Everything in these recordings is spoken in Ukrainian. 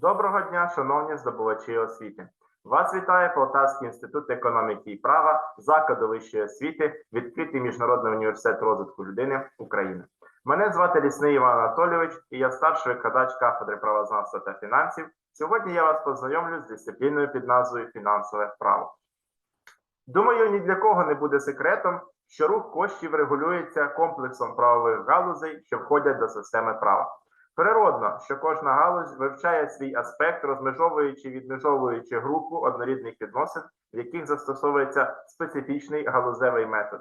Доброго дня, шановні здобувачі освіти. Вас вітає Полтавський інститут економіки і права, закладу вищої освіти, відкритий міжнародний університет розвитку людини України. Мене звати Лісний Іван Анатолійович, і я старший викладач кафедри правознавства та фінансів. Сьогодні я вас познайомлю з дисципліною під назвою фінансове право. Думаю, ні для кого не буде секретом, що рух коштів регулюється комплексом правових галузей, що входять до системи права. Природно, що кожна галузь вивчає свій аспект, розмежовуючи відмежовуючи групу однорідних відносин, в яких застосовується специфічний галузевий метод.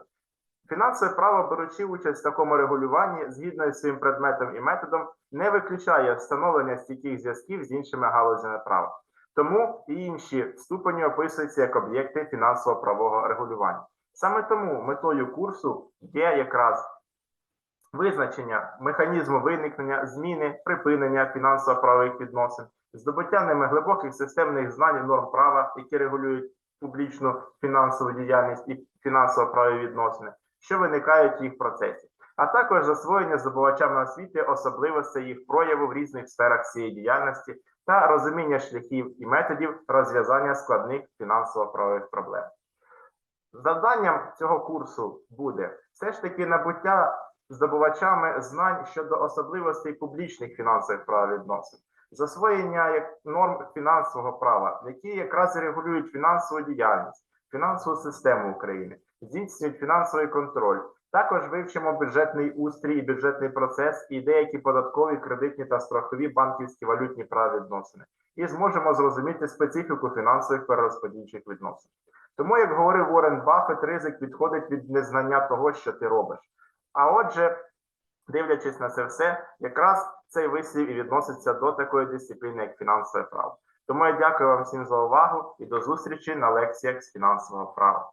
Фінансове право, беручи участь в такому регулюванні, згідно з своїм предметом і методом, не виключає встановлення стійких зв'язків з іншими галузями права. Тому і інші ступені описуються як об'єкти фінансово-правового регулювання. Саме тому метою курсу є якраз визначення механізму виникнення, зміни, припинення фінансово-правових відносин, здобуття ними глибоких системних знань і норм права, які регулюють публічну фінансову діяльність і фінансово-правові відносини, що виникають в їх процесі, а також засвоєння здобувачами освіти особливостей їх прояву в різних сферах цієї діяльності та розуміння шляхів і методів розв'язання складних фінансово-правових проблем. Завданням цього курсу буде все ж таки набуття здобувачами знань щодо особливостей публічних фінансових правовідносин, засвоєння як норм фінансового права, які якраз регулюють фінансову діяльність, фінансову систему України, здійснюють фінансовий контроль. Також вивчимо бюджетний устрій і бюджетний процес і деякі податкові, кредитні та страхові банківські валютні правовідносини, і зможемо зрозуміти специфіку фінансових перерозподільчих відносин. Тому, як говорив Уоррен Баффет, ризик відходить від незнання того, що ти робиш. А отже, дивлячись на це все, якраз цей вислів і відноситься до такої дисципліни, як фінансове право. Тому я дякую вам всім за увагу і до зустрічі на лекціях з фінансового права.